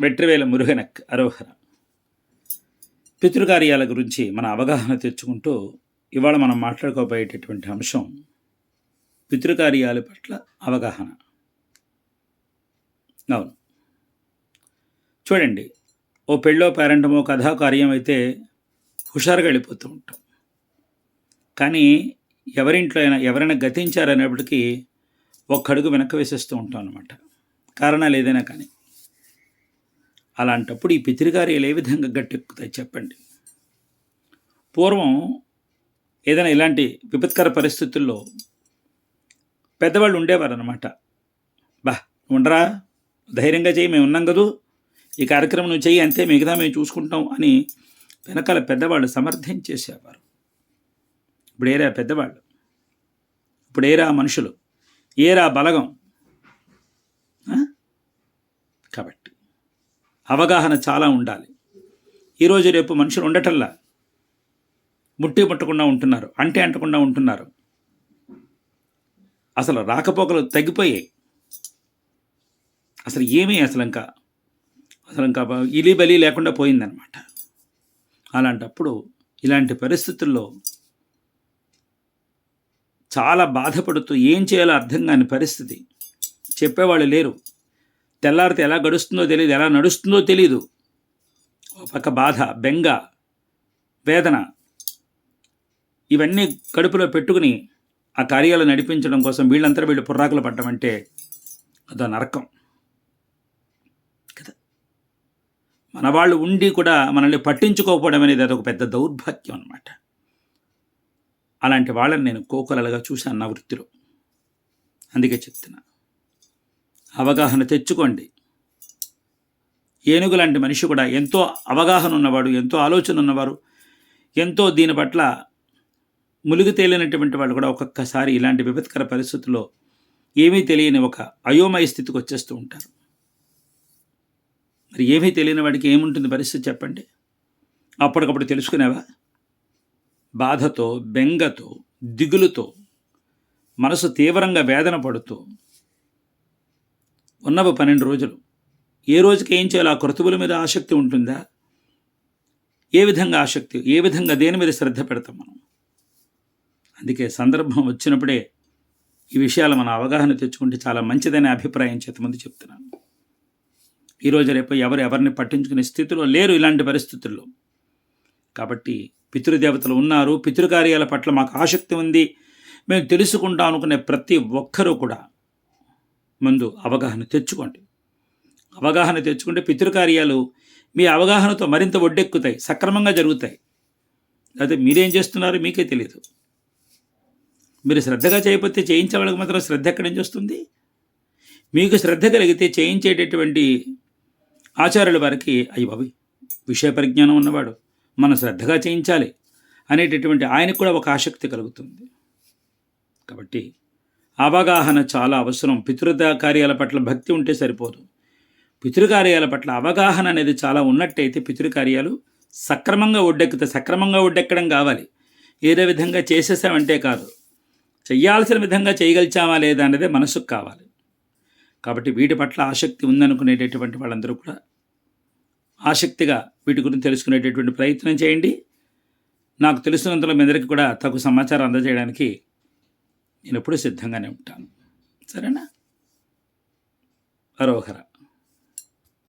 వెట్రివేల మురుగనక్ అరోహర. పితృకార్యాల గురించి మన అవగాహన తెచ్చుకుంటూ ఇవాళ మనం మాట్లాడుకోబోయేటటువంటి అంశం పితృకార్యాల పట్ల అవగాహన. అవును. చూడండి ఓ పెళ్ళో పేరెంటమో కథా కార్యం అయితే హుషారుగా వెళ్ళిపోతూ ఉంటాం. కానీ ఎవరింట్లో అయినా ఎవరైనా గతించారనేప్పటికీ ఒక్కడుగు వెనక్కి వేసేస్తూ ఉంటాం అనమాట కారణాలు ఏదైనా కానీ. అలాంటప్పుడు ఈ పితృకార్యాలు ఏ విధంగా గట్టెక్కుతాయి చెప్పండి. పూర్వం ఏదైనా ఇలాంటి విపత్కర పరిస్థితుల్లో పెద్దవాళ్ళు ఉండేవారు అనమాట బా ఉండరా ధైర్యంగా చేయి మేము ఉన్నాం కదూ. ఈ కార్యక్రమం నువ్వు చెయ్యి అంతే మిగతా మేము చూసుకుంటాం అని వెనకాల పెద్దవాళ్ళు సమర్థించేసేవారు ఇప్పుడు ఏరా పెద్దవాళ్ళు? ఇప్పుడు ఏరా మనుషులు? ఏరా బలగం? అవగాహన చాలా ఉండాలి. ఈరోజు రేపు మనుషులు ఉండటల్లా ముట్టి ముట్టకుండా ఉంటున్నారు అంటే అంటకుండా ఉంటున్నారు. అసలు రాకపోకలు తగ్గిపోయాయి. అసలు ఏమీ అసలు ఇంకా అసలు ఇంకా ఇలి బలి లేకుండా పోయిందనమాట అలాంటప్పుడు ఇలాంటి పరిస్థితుల్లో చాలా బాధపడుతూ ఏం చేయాలో అర్థం కాని పరిస్థితి. చెప్పేవాళ్ళు లేరు. తెల్లారితే ఎలా గడుస్తుందో తెలియదు ఎలా నడుస్తుందో తెలియదు ఒక పక్క బాధ బెంగ వేదన. ఇవన్నీ కడుపులో పెట్టుకుని ఆ కార్యాలు నడిపించడం కోసం వీళ్ళంతా వీళ్ళు పుర్రాకులు పడ్డమంటే అదో నరకం. కదా? మన వాళ్ళు ఉండి కూడా మనల్ని పట్టించుకోకపోవడం అనేది అదొక పెద్ద దౌర్భాగ్యం అనమాట అలాంటి వాళ్ళని నేను కోకొలలుగా చూశాను నా వృత్తిలో. అందుకే చెప్తున్నా. అవగాహన తెచ్చుకోండి. ఏనుగు లాంటి మనిషి కూడా ఎంతో అవగాహన ఉన్నవాడు ఎంతో ఆలోచన ఉన్నవారు ఎంతో దీని పట్ల ములుగు తేలినటువంటి వాళ్ళు కూడా ఒక్కొక్కసారి ఇలాంటి విపత్కర పరిస్థితుల్లో ఏమీ తెలియని ఒక అయోమయ స్థితికి వచ్చేస్తూ ఉంటారు. మరి ఏమీ తెలియని వాడికి ఏముంటుంది పరిస్థితి చెప్పండి? అప్పటికప్పుడు తెలుసుకునేవా? బాధతో బెంగతో దిగులుతో మనసు తీవ్రంగా వేదన పడుతూ ఉన్నవి పన్నెండు రోజులు. ఏ రోజుకి ఏం చేయాలో ఆ క్రతువుల మీద ఆసక్తి ఉంటుందా? ఏ విధంగా ఆసక్తి? ఏ విధంగా దేని మీద శ్రద్ధ పెడతాం మనం? అందుకే సందర్భం వచ్చినప్పుడే ఈ విషయాలు మన అవగాహన తెచ్చుకుంటే చాలా మంచిదనే అభిప్రాయం చేతమంది చెప్తున్నాను. ఈరోజు రేపు ఎవరు ఎవరిని పట్టించుకునే స్థితిలో లేరు ఇలాంటి పరిస్థితుల్లో. కాబట్టి పితృదేవతలు ఉన్నారు పితృకార్యాల పట్ల మాకు ఆసక్తి ఉంది. మేము తెలుసుకుంటాం అనుకునే ప్రతి ఒక్కరూ కూడా ముందు అవగాహన తెచ్చుకోండి. అవగాహన తెచ్చుకుంటే పితృకార్యాలు మీ అవగాహనతో మరింత ఒడ్డెక్కుతాయి సక్రమంగా జరుగుతాయి. అయితే మీరేం చేస్తున్నారో మీకే తెలియదు మీరు శ్రద్ధగా చేయకపోతే చేయించే వాళ్ళకి మాత్రం శ్రద్ధ ఎక్కడి నుంచి వస్తుంది? మీకు శ్రద్ధ కలిగితే చేయించేటటువంటి ఆచార్యుల వారికి అయ్యి బాబు విషయ పరిజ్ఞానం ఉన్నవాడు మనం శ్రద్ధగా చేయించాలి అనేటటువంటి ఆయనకు కూడా ఒక ఆసక్తి కలుగుతుంది. కాబట్టి అవగాహన చాలా అవసరం. పితృద కార్యాల పట్ల భక్తి ఉంటే సరిపోదు. పితృకార్యాల పట్ల అవగాహన అనేది చాలా ఉన్నట్టయితే పితృకార్యాలు సక్రమంగా ఒడ్డెక్కుతాయి సక్రమంగా ఒడ్డెక్కడం కావాలి. ఏదో విధంగా చేసేసామంటే కాదు. చేయాల్సిన విధంగా చేయగలిచామా లేదా అనేది మనసుకు కావాలి. కాబట్టి వీటి పట్ల ఆసక్తి ఉందనుకునేటటువంటి వాళ్ళందరూ కూడా ఆసక్తిగా వీటి గురించి తెలుసుకునేటటువంటి ప్రయత్నం చేయండి. నాకు తెలిసినంతలో మీ అందరికీ కూడా తగు సమాచారం అందజేయడానికి నేను ఎప్పుడూ సిద్ధంగానే ఉంటాను. సరేనా? అరోహర